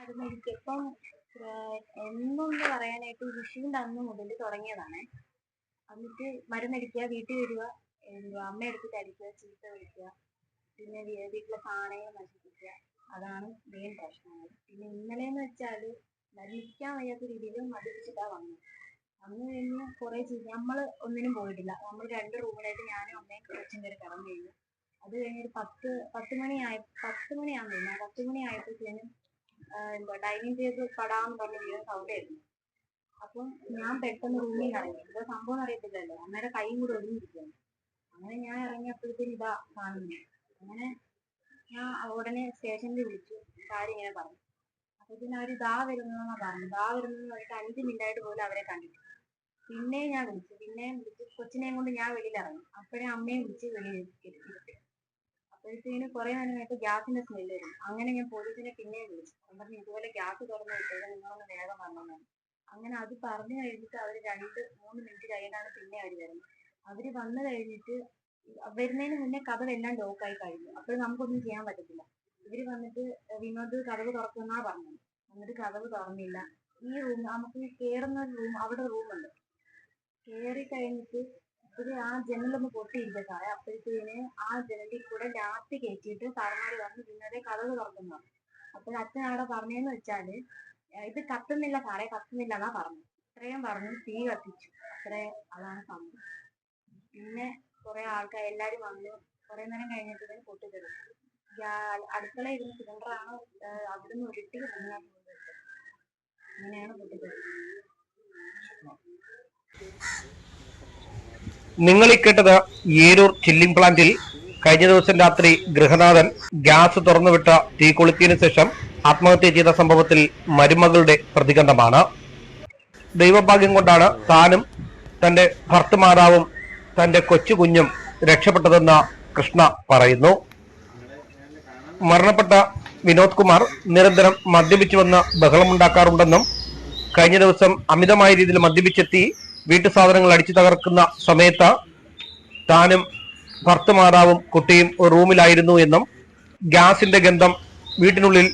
മരുന്ന് എനിക്ക് ഇപ്പം എന്നൊന്ന് പറയാനായിട്ട് വിഷുവിന്റെ അന്ന് മുതൽ തുടങ്ങിയതാണ്. എന്നിട്ട് മരുന്നടിക്കുക വീട്ടിൽ വരിക അമ്മ എടുത്തിട്ട് അടിക്കുക ചീത്ത വിളിക്കുക പിന്നെ വീട്ടിലെ സാധനങ്ങൾ നശിപ്പിക്കുക അതാണ് മെയിൻ പ്രശ്നങ്ങൾ. പിന്നെ ഇന്നലെ എന്ന് വെച്ചാൽ മരിക്കാൻ വയ്യാത്ത രീതിയിൽ മദ്യപിച്ചിട്ടാ വന്നത്. അന്ന് കഴിഞ്ഞ് കുറെ ചെയ്ത് നമ്മൾ ഒന്നിനും പോയിട്ടില്ല. നമ്മൾ രണ്ട് റൂമിലായിട്ട് ഞാനും അമ്മയും കൊച്ചും കയറി കിടന്നു കഴിഞ്ഞു. അത് കഴിഞ്ഞ് ഒരു പത്ത് പത്ത് മണിയായ പത്ത് മണി തോന്നുന്നു. ആ പത്ത് മണി ആയപ്പോഴത്തേനും എന്താ ഡൈനിങ് ടേബിൾ പടാന്ന് പറഞ്ഞ വീഴുന്ന സൗണ്ട് ആയിരുന്നു. അപ്പം ഞാൻ പെട്ടെന്ന് റൂമിൽ ഇറങ്ങി. എന്താ സംഭവം അറിയത്തില്ലല്ലോ. അമ്മയുടെ കൈയും കൂടെ ഒടിഞ്ഞിരിക്കുകയാണ് അങ്ങനെ ഞാൻ ഇറങ്ങിയപ്പോഴത്തേന് ഇതാ കാണുന്നു. അങ്ങനെ ഞാൻ ഉടനെ സ്റ്റേഷനിൽ വിളിച്ചു. കാര്യം ഇങ്ങനെ പറഞ്ഞു. അപ്പോഴത്തേനും അവർ ദാ വരുന്നതെന്നാ പറഞ്ഞു. ദാ വരുന്നെന്ന് പറഞ്ഞിട്ട് അഞ്ച് മിനിറ്റ് ആയിട്ട് പോലും അവരെ കണ്ടിട്ടില്ല പിന്നെ ഞാൻ വിളിച്ചു. പിന്നെയും വിളിച്ചു കൊച്ചിനെയും കൊണ്ട് ഞാൻ വെളിയിൽ ഇറങ്ങി. അപ്പോഴേ അമ്മയും വിളിച്ച് വെളിയിൽ അപ്പോഴത്തേനും കുറെ നേരം കഴിഞ്ഞപ്പോൾ ഗ്യാസിന്റെ സ്മെല്ല് വരും അങ്ങനെ ഞാൻ പോലീസിനെ പിന്നെയും വിളിച്ചു. ഞാൻ പറഞ്ഞു ഇതുപോലെ ഗ്യാസ് തുറന്നു വിട്ടത് നിങ്ങളൊന്ന് വേഗം വന്നു അങ്ങനെ അത് പറഞ്ഞു കഴിഞ്ഞിട്ട് അവർ രണ്ട് മൂന്ന് മിനിറ്റ് കഴിഞ്ഞാണ് പിന്നെ അവർ വരുന്നത്. അവർ വന്നു കഴിഞ്ഞിട്ട് വരുന്നതിന് മുന്നേ കഥവെല്ലാം ലോക്കായി കഴിഞ്ഞു. അപ്പോൾ നമുക്കൊന്നും ചെയ്യാൻ പറ്റത്തില്ല. ഇവർ വന്നിട്ട് വിനോദ് കഥവ് തുറക്കുന്നാ പറഞ്ഞത്? എന്നിട്ട് കഥവ് തുറന്നില്ല. ഈ റൂം നമുക്ക് കയറുന്ന റൂം അവിടെ റൂമുണ്ട് കേറി കഴിഞ്ഞിട്ട് ഇവർ ആ ജനലൊന്ന് പൊട്ടിയിരിക്കുക സാറേ. അപ്പോഴത്തേന് ആ ജനലിൽ കൂടെ ലാത്തി കയറ്റിയിട്ട് സാറന്മാര് വന്ന് വിനോദെ കഥവ് തുറക്കുന്നു. അപ്പോൾ അച്ഛൻ അവിടെ പറഞ്ഞതെന്ന് വെച്ചാൽ ഇത് കത്തുന്നില്ല സാറേ കത്തുന്നില്ല എന്നാ പറഞ്ഞു ഇത്രയും പറഞ്ഞു തീ കത്തിച്ചു. അത്രേ അതാണ് സംഭവം. പിന്നെ കുറെ ആൾക്കാർ എല്ലാരും വന്ന് കുറെ നേരം കഴിഞ്ഞിട്ട് ഇതിന് പൊട്ടിത്തെറിച്ചു അടുക്കള ഇരുന്ന് സിലിണ്ടറാണ് അവിടുന്ന് ഉരുട്ടി കൊണ്ടുവച്ചത് അങ്ങനെയാണ് പൊട്ടിത്തെറിച്ചത് നിങ്ങൾ ഈ കേട്ടത് ഏരൂർ ചില്ലിംഗ് പ്ലാന്റിൽ കഴിഞ്ഞ ദിവസം രാത്രി ഗൃഹനാഥൻ ഗ്യാസ് തുറന്നുവിട്ട തീ കൊളുത്തിയതിനു ശേഷം ആത്മഹത്യ ചെയ്ത സംഭവത്തിൽ മരുമകളുടെ പ്രതികരണമാണ്. ദൈവഭാഗ്യം കൊണ്ടാണ് താനും തന്റെ ഭർത്തുമാതാവും തന്റെ കൊച്ചു കുഞ്ഞും രക്ഷപ്പെട്ടതെന്ന് കൃഷ്ണ പറയുന്നു. മരണപ്പെട്ട വിനോദ് കുമാർ നിരന്തരം മദ്യപിച്ചു വന്ന് ബഹളമുണ്ടാക്കാറുണ്ടെന്നും കഴിഞ്ഞ ദിവസം അമിതമായ രീതിയിൽ മദ്യപിച്ചെത്തി വീട്ടു സാധനങ്ങൾ അടിച്ചു തകർക്കുന്ന സമയത്ത് താനും ഭർത്തമാതാവും കുട്ടിയും ഒരു റൂമിലായിരുന്നു എന്നും ഗ്യാസിന്റെ ഗന്ധം വീട്ടിനുള്ളിൽ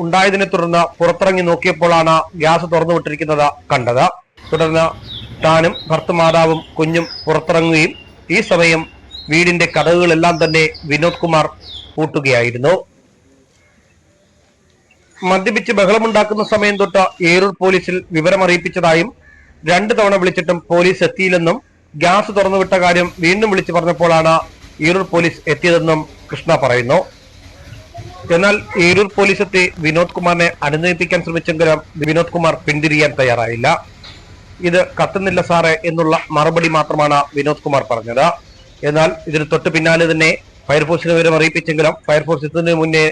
ഉണ്ടായതിനെ തുടർന്ന് പുറത്തിറങ്ങി നോക്കിയപ്പോഴാണ് ഗ്യാസ് തുറന്നു വിട്ടിരിക്കുന്നത് കണ്ടത്. തുടർന്ന് താനും ഭർത്തമാതാവും കുഞ്ഞും പുറത്തിറങ്ങുകയും ഈ സമയം വീടിന്റെ കഥകളെല്ലാം തന്നെ വിനോദ് കുമാർ പൂട്ടുകയായിരുന്നു മദ്യപിച്ച് ബഹളമുണ്ടാക്കുന്ന സമയം തൊട്ട് ഏരൂർ പോലീസിൽ വിവരമറിയിപ്പിച്ചതായും രണ്ടു തവണ വിളിച്ചിട്ടും പോലീസ് എത്തിയില്ലെന്നും ഗ്യാസ് തുറന്നുവിട്ട കാര്യം വീണ്ടും വിളിച്ചു പറഞ്ഞപ്പോഴാണ് ഈരൂർ പോലീസ് എത്തിയതെന്നും കൃഷ്ണ പറയുന്നു. എന്നാൽ ഏരൂർ പോലീസ് എത്തി വിനോദ് കുമാറിനെ അനുനയിപ്പിക്കാൻ ശ്രമിച്ചെങ്കിലും വിനോദ് കുമാർ പിന്തിരിയാൻ തയ്യാറായില്ല. ഇത് കത്തുന്നില്ല സാറേ എന്നുള്ള മറുപടി മാത്രമാണ് വിനോദ് കുമാർ പറഞ്ഞത്. എന്നാൽ ഇതിന് തൊട്ട് പിന്നാലെ തന്നെ ഫയർഫോഴ്സിനെ വിവരം അറിയിപ്പിച്ചെങ്കിലും ഫയർഫോഴ്സ് എത്തുന്നതിന് മുന്നേ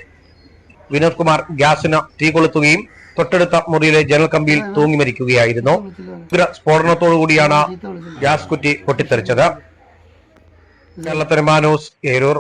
വിനോദ് കുമാർ ഗ്യാസിന് തീ കൊളുത്തുകയും തൊട്ടടുത്ത മുറിയിലെ ജനൽ കമ്പിയിൽ തൂങ്ങി മരിക്കുകയായിരുന്നു. ഉഗ്ര സ്ഫോടനത്തോടുകൂടിയാണ് ഗ്യാസ് കുറ്റി പൊട്ടിത്തെറിച്ചത്. കേരളത്തിന് മാനോസ് ഏരൂർ.